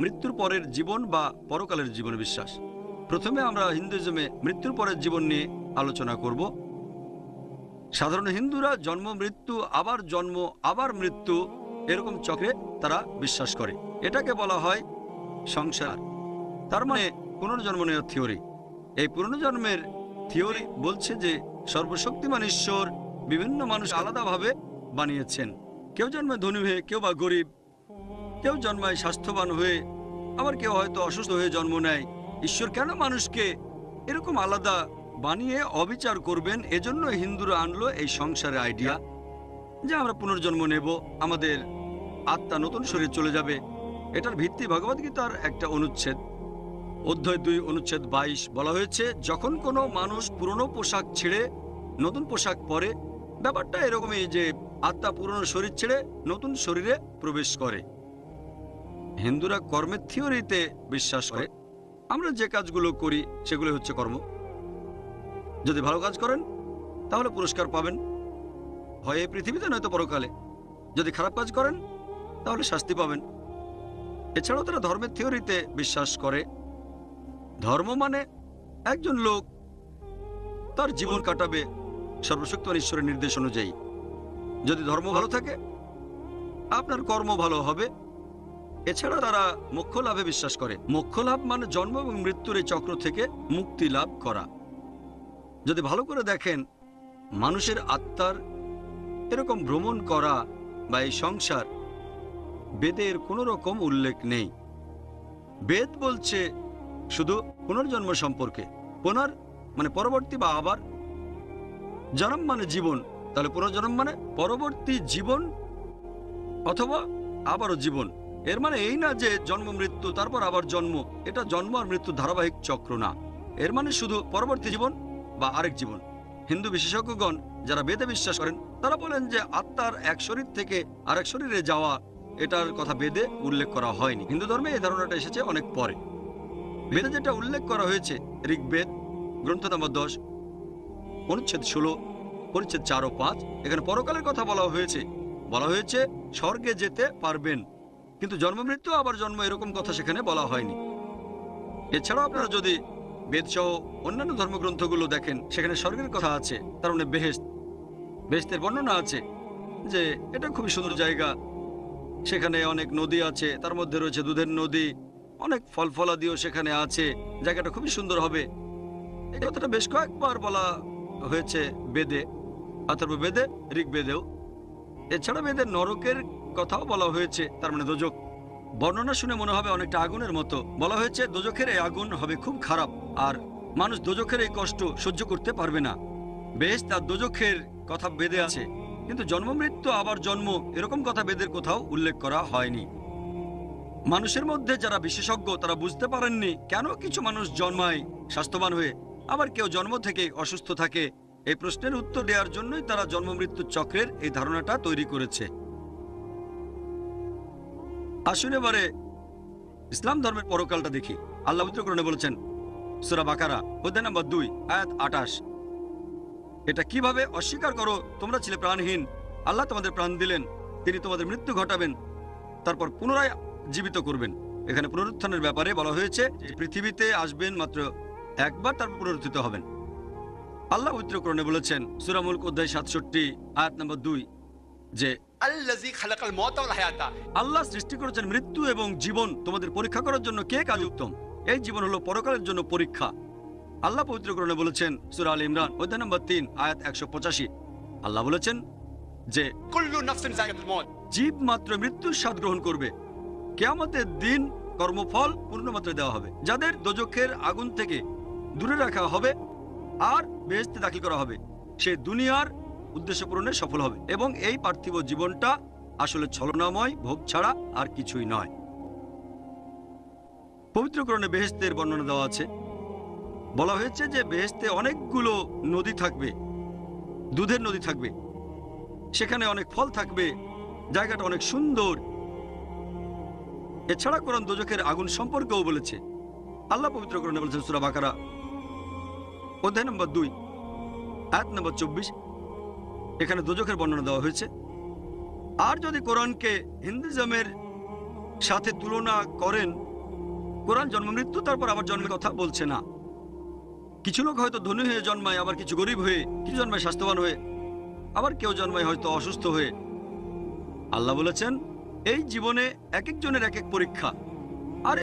মৃত্যুর পরের জীবন বা পরকালের জীবনে বিশ্বাস। প্রথমে আমরা হিন্দুইজমে মৃত্যুর পরের জীবন নিয়ে আলোচনা করব। সাধারণ হিন্দুরা জন্ম মৃত্যু, আবার জন্ম, আবার মৃত্যু এরকম চক্রে তারা বিশ্বাস করে। এটাকে বলা হয় সংসার। তার মানে পুনর্জন্ম নেওয়ার থিওরি। এই পুনর্জন্মের থিওরি বলছে যে সর্বশক্তিমান ঈশ্বর বিভিন্ন মানুষ আলাদাভাবে বানিয়েছেন। কেউ জন্মে ধনী হয়ে, কেউ বা গরিব। কেউ জন্মায় স্বাস্থ্যবান হয়ে, আবার কেউ হয়তো অসুস্থ হয়ে জন্ম নেয়। ঈশ্বর কেন মানুষকে এরকম আলাদা বানিয়ে অবিচার করবেন? এজন্য হিন্দুরা আনলো এই সংসারের আইডিয়া যে আমরা পুনর্জন্ম নেব, আমাদের আত্মা নতুন শরীর চলে যাবে। এটার ভিত্তি ভগবদ্গীতার একটা অনুচ্ছেদ। অধ্যায় দুই, অনুচ্ছেদ বাইশ বলা হয়েছে, যখন কোনো মানুষ পুরনো পোশাক ছেড়ে, নতুন পোশাক পরে, ব্যাপারটা এরকমই যে আত্মা পুরনো শরীর ছেড়ে, নতুন শরীরে প্রবেশ করে। হিন্দুরা কর্মের থিওরিতে বিশ্বাস করে। আমরা যে কাজগুলো করি সেগুলো হচ্ছে কর্ম। যদি ভালো কাজ করেন, তাহলে পুরস্কার পাবেন। হয় এই পৃথিবীতে, নয়তো পরকালে। যদি খারাপ কাজ করেন, তাহলে শাস্তি পাবেন। এছাড়াও তারা ধর্মের থিওরিতে বিশ্বাস করে। ধর্ম মানে একজন লোক, তার জীবন কাটাবে সর্বশক্তিমান ঈশ্বরের নির্দেশ অনুযায়ী। যদি ধর্ম ভালো থাকে, আপনার কর্ম ভালো হবে। এছাড়া তারা মোক্ষ লাভে বিশ্বাস করে। মোক্ষ লাভ মানে জন্ম এবং মৃত্যুর এই চক্র থেকে মুক্তি লাভ করা। যদি ভালো করে দেখেন, মানুষের আত্মার এরকম ভ্রমণ করা বা এই সংসার, বেদের কোনো রকম উল্লেখ নেই। বেদ বলছে শুধু পুনর্জন্ম সম্পর্কে, পুনর মানে পরবর্তী বা আবার। জন্ম মানে জীবন, তাহলে পুনর্জন্ম মানে পরবর্তী জীবন অথবা আবারও জীবন। এর মানে এই না যে জন্ম, মৃত্যু, তারপর আবার জন্ম। এটা জন্ম আর মৃত্যু ধারাবাহিক চক্র না। এর মানে শুধু পরবর্তী জীবন বা আরেক জীবন। হিন্দু বিশেষজ্ঞগণ যারা বেদে বিশ্বাস করেন, তারা বলেন যে আত্মার এক শরীর থেকে আরেক শরীরে যাওয়া, এটার কথা বেদে উল্লেখ করা হয়নি। হিন্দু ধর্মে এই ধারণাটা এসেছে অনেক পরে। বেদে যেটা উল্লেখ করা হয়েছে, ঋগ্বেদ, গ্রন্থ নম্বর দশ, অনুচ্ছেদ ষোলো, পরিচ্ছেদ চার ও পাঁচ, এখানে পরকালের কথা বলা হয়েছে। বলা হয়েছে, স্বর্গে যেতে পারবেন। কিন্তু জন্ম মৃত্যু আবার জন্ম এরকম কথা সেখানে বলা হয়নি। এছাড়াও আপনারা যদি বেদ সহ অন্যান্য ধর্মগ্রন্থগুলো দেখেন, সেখানে স্বর্গের কথা আছে, তার মানে বেহেস্ত বেহেস্তের বর্ণনা আছে যে এটা খুবই সুন্দর জায়গা। সেখানে অনেক নদী আছে, তার মধ্যে রয়েছে দুধের নদী, অনেক ফল ফলাদিও সেখানে আছে, জায়গাটা খুবই সুন্দর হবে। এই কথাটা বেশ কয়েকবার বলা হয়েছে বেদে, অথবা বেদে ঋগ্বেদেও। এছাড়া বেদের নরকের কথাও বলা হয়েছে, তার মানে দোজক। বর্ণনা শুনে মনে হবে অনেকটা আগুনের মতো। বলা হয়েছে, দোজখের এই আগুন হবে খুব খারাপ, আর মানুষ দোজখের এই কষ্ট সহ্য করতে পারবে না। বেশ, তার দোজখের কথা বেদে আছে, কিন্তু জন্ম মৃত্যু, আবার জন্ম, এরকম কথা বেদের কোথাও উল্লেখ করা হয়নি। মানুষের মধ্যে যারা বিশেষজ্ঞ, তারা বুঝতে পারেননি কেন কিছু মানুষ জন্মায় স্বাস্থ্যবান হয়ে, আবার কেউ জন্ম থেকে অসুস্থ থাকে। এই প্রশ্নের উত্তর দেওয়ার জন্যই তারা জন্ম মৃত্যুর চক্রের এই ধারণাটা তৈরি করেছে। আসুন এবারে ইসলাম ধর্মের পরকালটা দেখি। আল্লাহ উত্তরকরণে বলেছেন, সুরা বাকারা, অধ্যায় নাম্বার দুই, আয়াত আটাশ এটা কীভাবে অস্বীকার করো? তোমরা ছিলে প্রাণহীন। আল্লাহ তোমাদের প্রাণ দিলেন, তিনি তোমাদের মৃত্যু ঘটাবেন, তারপর পুনরায় জীবিত করবেন। এখানে পুনরুত্থানের ব্যাপারে বলা হয়েছে পৃথিবীতে আসবেন মাত্র একবার, তারপর পুনরুত্থিত হবেন। আল্লাহ উত্তরকরণে বলেছেন সুরামুল অধ্যায় সাতষট্টি, আয়াত নম্বর দুই যে আল্লাহ সৃষ্টি করেছেন মৃত্যু এবং জীবন তোমাদের পরীক্ষা করার জন্য কে কাজ উত্তম? এই জীবন হলো পরকালের জন্য পরীক্ষা। আল্লাহ পবিত্রকরণে বলেছেন সুরা আল ইমরান অধ্যায় নম্বর তিন আয়াত একশো পঁচাশি। আল্লাহ বলেছেন যে জীব মাত্র মৃত্যুর স্বাদ গ্রহণ করবে। কেয়ামতের দিন কর্মফল পূর্ণমাত্রায় দেওয়া হবে যাদের দোজখের আগুন থেকে দূরে রাখা হবে আর বেহেস্তে দাখিল করা হবে। সে দুনিয়ার উদ্দেশ্য পূরণে সফল হবে এবং এই পার্থিব জীবনটা আসলে ছলনাময়, ভোগ ছাড়া আর কিছুই নয়। পবিত্রকরণে বেহেস্তের বর্ণনা দেওয়া আছে। বলা হয়েছে যে বেহেস্তে অনেকগুলো নদী থাকবে, দুধের নদী থাকবে। সেখানে অনেক ফল থাকবে, জায়গাটা অনেক সুন্দর। এছাড়া কোরআন দোজখের আগুন সম্পর্কেও বলেছে। আল্লাহ পবিত্র বলেছেন সুরা বাকারা, অধ্যায় নম্বর দুই, আয়াত নম্বর চব্বিশ এখানে দোজখের বর্ণনা দেওয়া হয়েছে। আর যদি কোরআনকে হিন্দুজমের সাথে তুলনা করেন, কোরআন জন্ম, মৃত্যু, তারপর আবার জন্মের কথা বলছে না। কিছু লোক হয়তো ধনী হয়ে জন্মায়, আবার কিছু গরিব হয়ে, কিছু জন্মায় স্বাস্থ্যবান হয়ে, আবার কেউ জন্মায় হয়তো অসুস্থ হয়ে। আল্লাহ বলেছেন, এই জীবনে এক একজনের এক এক পরীক্ষা।